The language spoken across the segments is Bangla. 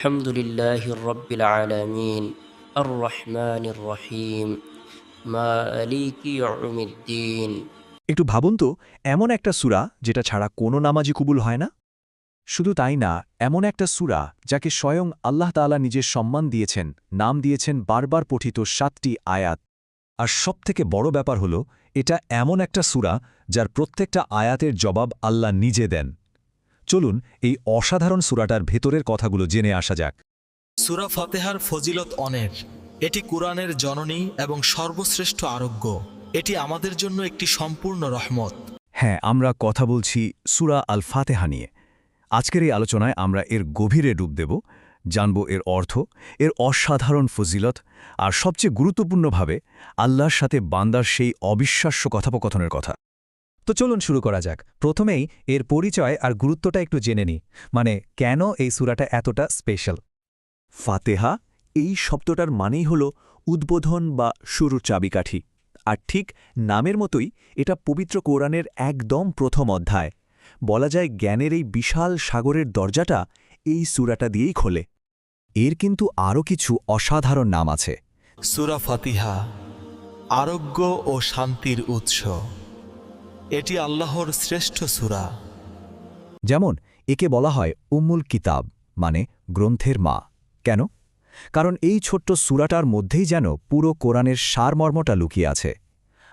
الحمد لله رب العالمين الرحمن الرحيم مالك يوم الدين একটু ভাবুন তো এমন একটা সূরা যেটা ছাড়া কোনো নামাজি কবুল হয় না শুধু তাই না এমন একটা সূরা যাকে স্বয়ং আল্লাহ তাআলা নিজের সম্মান দিয়েছেন নাম দিয়েছেন বারবার পঠিত সাতটি আয়াত আর সবথেকে বড় ব্যাপার হল এটা এমন একটা সূরা যার প্রত্যেকটা আয়াতের জবাব আল্লাহ নিজে দেন চলুন এই অসাধারণ সূরাটার ভেতরের কথাগুলো জেনে আসা যাক। সুরা ফাতেহার ফজিলত অনের। এটি কুরআনের জননী এবং সর্বশ্রেষ্ঠ আরোগ্য। এটি আমাদের জন্য একটি সম্পূর্ণ রহমত। হ্যাঁ আমরা কথা বলছি সুরা আল ফাতেহা নিয়ে। আজকের এই আলোচনায় আমরা এর গভীরে ডুব দেব জানব এর অর্থ এর অসাধারণ ফজিলত আর সবচেয়ে গুরুত্বপূর্ণভাবে আল্লাহর সাথে বান্দার সেই অবিশ্বাস্য কথোপকথনের কথা। তো চলুন শুরু করা যাক। প্রথমেই এর পরিচয় আর গুরুত্বটা একটু জেনে নিই। মানে কেন এই সুরাটা এতটা স্পেশাল ফাতেহা, এই শব্দটার মানেই হল উদ্বোধন বা শুরুর চাবিকাঠি। আর ঠিক নামের মতোই এটা পবিত্র কোরআনের একদম প্রথম অধ্যায়। বলা যায় জ্ঞানের এই বিশাল সাগরের দরজাটা এই সুরাটা দিয়েই খোলে। এর কিন্তু আরও কিছু অসাধারণ নাম আছে। সুরা ফাতিহা, আরোগ্য ও শান্তির উৎস। এটি আল্লাহর শ্রেষ্ঠ সুরা। যেমন একে বলা হয় উম্মুল কিতাব মানে গ্রন্থের মা। কেন? কারণ এই ছোট্ট সুরাটার মধ্যেই যেন পুরো কোরআনের সারমর্মটা লুকিয়ে আছে।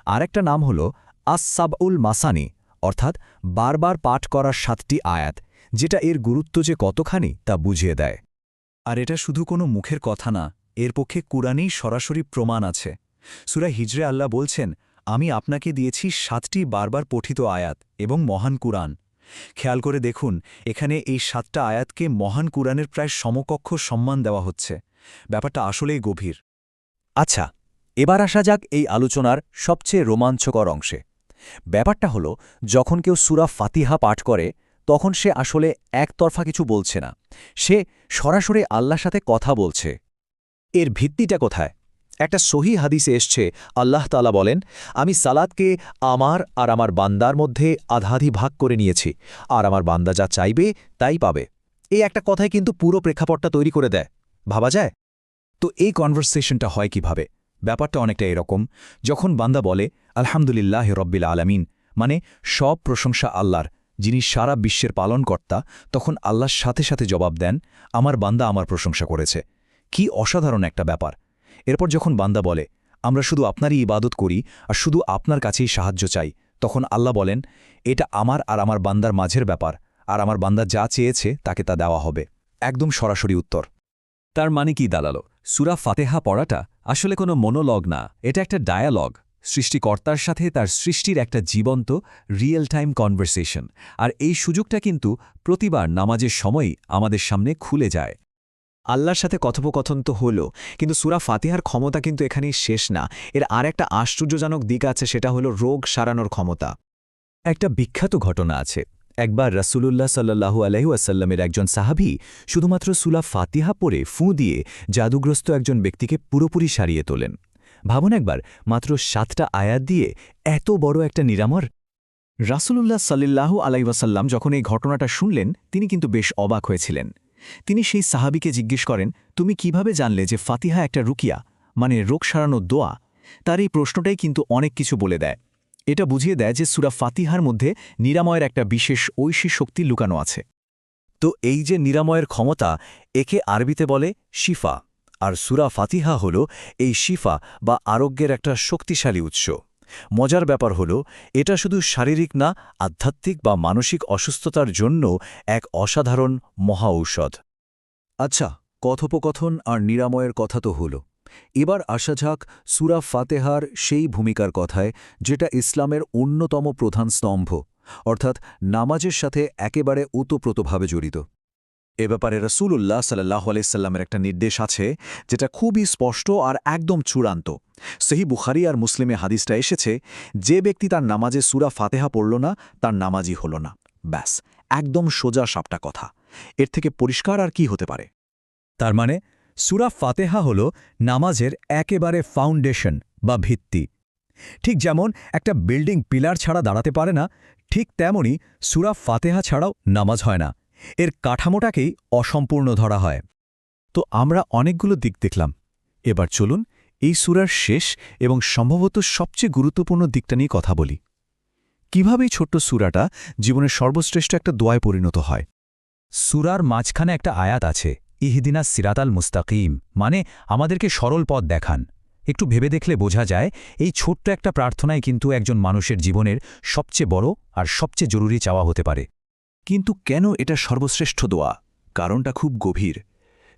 আরেকটা নাম হল আসসাবউল মাসানি, অর্থাৎ বারবার পাঠ করার সাতটি আয়াত, যেটা এর গুরুত্ব যে কতখানি তা বুঝিয়ে দেয়। আর এটা শুধু কোনো মুখের কথা না, এর পক্ষে কুরআনেই সরাসরি প্রমাণ আছে। সুরা হিজরে আল্লাহ বলছেন আমি আপনাকে দিয়েছি সাতটি বারবার পঠিত আয়াত এবং মহান কুরআন। খেয়াল করে দেখুন, এখানে এই সাতটা আয়াতকে মহান কুরআনের প্রায় সমকক্ষ সম্মান দেওয়া হচ্ছে। ব্যাপারটা আসলেই গভীর। আচ্ছা এবার আসা যাক এই আলোচনার সবচেয়ে রোমাঞ্চকর অংশে। ব্যাপারটা হলো, যখন কেউ সুরা ফাতিহা পাঠ করে, তখন সে আসলে একতরফা কিছু বলছে না। সে সরাসরি আল্লাহর সাথে কথা বলছে। এর ভিত্তিটা কোথায়? একটা সহি হাদিসে এসছে, আল্লাহ তালা বলেন, আমি সালাদকে আমার আর আমার বান্দার মধ্যে আধাধি ভাগ করে নিয়েছি। আর আমার বান্দা যা চাইবে, তাই পাবে। এই একটা কথাই কিন্তু পুরো প্রেক্ষাপটটা তৈরি করে দেয়। ভাবা যায়? তো এই কনভারসেশনটা হয় কীভাবে? ব্যাপারটা অনেকটা এরকম। যখন বান্দা বলে, আলহামদুলিল্লাহ রব্বিল আলামিন মানে সব প্রশংসা আল্লাহর, যিনি সারা বিশ্বের পালনকর্তা, তখন আল্লাহর সাথে সাথে জবাব দেন, আমার বান্দা আমার প্রশংসা করেছে। কি অসাধারণ একটা ব্যাপার। এরপর যখন বান্দা বলে, আমরা শুধু আপনারই ইবাদত করি আর শুধু আপনার কাছেই সাহায্য চাই, তখন আল্লাহ বলেন, এটা আমার আর আমার বান্দার মাঝের ব্যাপার, আর আমার বান্দা যা চেয়েছে তাকে তা দেওয়া হবে। একদম সরাসরি উত্তর। তার মানে কি দাঁড়াল সুরা ফাতেহা পড়াটা আসলে কোনো মনোলগ না, এটা একটা ডায়ালগ। সৃষ্টিকর্তার সাথে তার সৃষ্টির একটা জীবন্ত রিয়েল টাইম কনভারসেশন। আর এই সুযোগটা কিন্তু প্রতিবার নামাজের সময়ই আমাদের সামনে খুলে যায়। আল্লাহর সাথে কথোপকথন তো হলো, কিন্তু সুরা ফাতিহার ক্ষমতা কিন্তু এখানেই শেষ না। এর আর একটা আশ্চর্যজনক দিক আছে, সেটা হলো রোগ সারানোর ক্ষমতা। একটা বিখ্যাত ঘটনা আছে। একবার রাসূলুল্লাহ সাল্লাহু আলহিউসাল্লামের একজন সাহাবি শুধুমাত্র সুলা ফাতিহা পরে ফুঁ দিয়ে জাদুগ্রস্ত একজন ব্যক্তিকে পুরোপুরি সারিয়ে তোলেন। ভাবুন একবার, মাত্র সাতটা আয়াত দিয়ে এত বড় একটা নিরামর? রাসূলুল্লাহ সাল্লাহু আলাইওয়াসাল্লাম যখন এই ঘটনাটা শুনলেন, তিনি কিন্তু বেশ অবাক হয়েছিলেন। তিনি সেই সাহাবিকে জিজ্ঞেস করেন, তুমি কীভাবে জানলে যে ফাতিহা একটা রুকিয়া মানে রোগ সারানোর দোয়া? তার এই প্রশ্নটাই কিন্তু অনেক কিছু বলে দেয়। এটা বুঝিয়ে দেয় যে সুরা ফাতিহার মধ্যে নিরাময়ের একটা বিশেষ ঐশী শক্তি লুকানো আছে। তো এই যে নিরাময়ের ক্ষমতা, একে আরবিতে বলে শিফা, আর সুরা ফাতিহা হল এই শিফা বা আরোগ্যের একটা শক্তিশালী উৎস। মজার ব্যাপার হল, এটা শুধু শারীরিক না, আধ্যাত্মিক বা মানসিক অসুস্থতার জন্য এক অসাধারণ মহা ঔষধ। আচ্ছা কথোপকথন আর নিরাময়ের কথা তো হল। এবার আসা যাক সুরা ফাতেহার সেই ভূমিকার কথায়, যেটা ইসলামের অন্যতম প্রধান স্তম্ভ, অর্থাৎ নামাজের সাথে একেবারে ওতপ্রোতভাবে জড়িত। এ ব্যাপারে রসুল্লাহ সাল্লাহ আলাইসাল্লামের একটা নির্দেশ আছে, যেটা খুবই স্পষ্ট আর একদম চূড়ান্ত। সেহি বুখারি আর মুসলিমে হাদিসটা এসেছে, যে ব্যক্তি তার নামাজে সুরা ফাতেহা পড়ল না, তার নামাজই হল না। ব্যাস, একদম সোজা সাপটা কথা। এর থেকে পরিষ্কার আর কি হতে পারে? তার মানে সুরা ফাতেহা হল নামাজের একেবারে ফাউন্ডেশন বা ভিত্তি। ঠিক যেমন একটা বিল্ডিং পিলার ছাড়া দাঁড়াতে পারে না, ঠিক তেমনি সুরা ফাতেহা ছাড়াও নামাজ হয় না। এর কাঠামোটাকেই অসম্পূর্ণ ধরা হয়। তো আমরা অনেকগুলো দিক দেখলাম। এবার চলুন এই সুরার শেষ এবং সম্ভবত সবচেয়ে গুরুত্বপূর্ণ দিকটা নিয়ে কথা বলি। কীভাবে এই ছোট্ট সুরাটা জীবনের সর্বশ্রেষ্ঠ একটা দোয়ায় পরিণত হয়? সুরার মাঝখানে একটা আয়াত আছে, ইহদিনা সিরাতাল মুস্তাকিম মানে আমাদেরকে সরল পথ দেখান। একটু ভেবে দেখলে বোঝা যায়, এই ছোট্ট একটা প্রার্থনায় কিন্তু একজন মানুষের জীবনের সবচেয়ে বড় আর সবচেয়ে জরুরি চাওয়া হতে পারে। কিন্তু কেন এটা সর্বশ্রেষ্ঠ দোয়া? কারণটা খুব গভীর।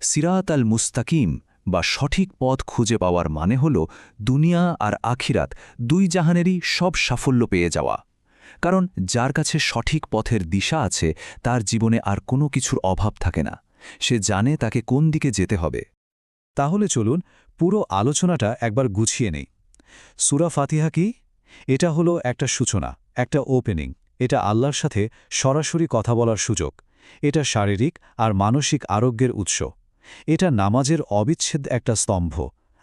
সিরাত আল মুস্তাকিম বা সঠিক পথ খুঁজে পাওয়ার মানে হল দুনিয়া আর আখিরাত দুই জাহানেরই সব সাফল্য পেয়ে যাওয়া। কারণ যার কাছে সঠিক পথের দিশা আছে, তার জীবনে আর কোনো কিছুর অভাব থাকে না। সে জানে তাকে কোন দিকে যেতে হবে। তাহলে চলুন পুরো আলোচনাটা একবার গুছিয়ে নেই। সুরা ফাতিহা কি? এটা হলো একটা সূচনা, একটা ওপেনিং এটা আল্লাহর সাথে সরাসরি কথা বলার সুযোগ। এটা শারীরিক আর মানসিক আরোগ্যের উৎস। এটা নামাজের অবিচ্ছেদ একটা স্তম্ভ।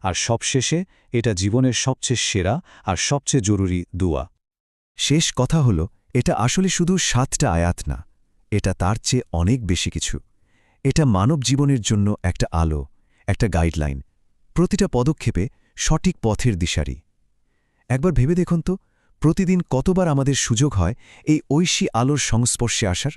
আর সবশেষে এটা জীবনের সবচেয়ে সেরা আর সবচেয়ে জরুরি দুয়া। শেষ কথা হল, এটা আসলে শুধু সাতটা আয়াত না, এটা তার চেয়ে অনেক বেশি কিছু। এটা মানব জীবনের জন্য একটা আলো, একটা গাইডলাইন। প্রতিটা পদক্ষেপে সঠিক পথের দিশারি। একবার ভেবে দেখুন তো প্রতিদিন কতবার আমাদের সুযোগ হয় এই ঐশী আলোর সংস্পর্শে আসার?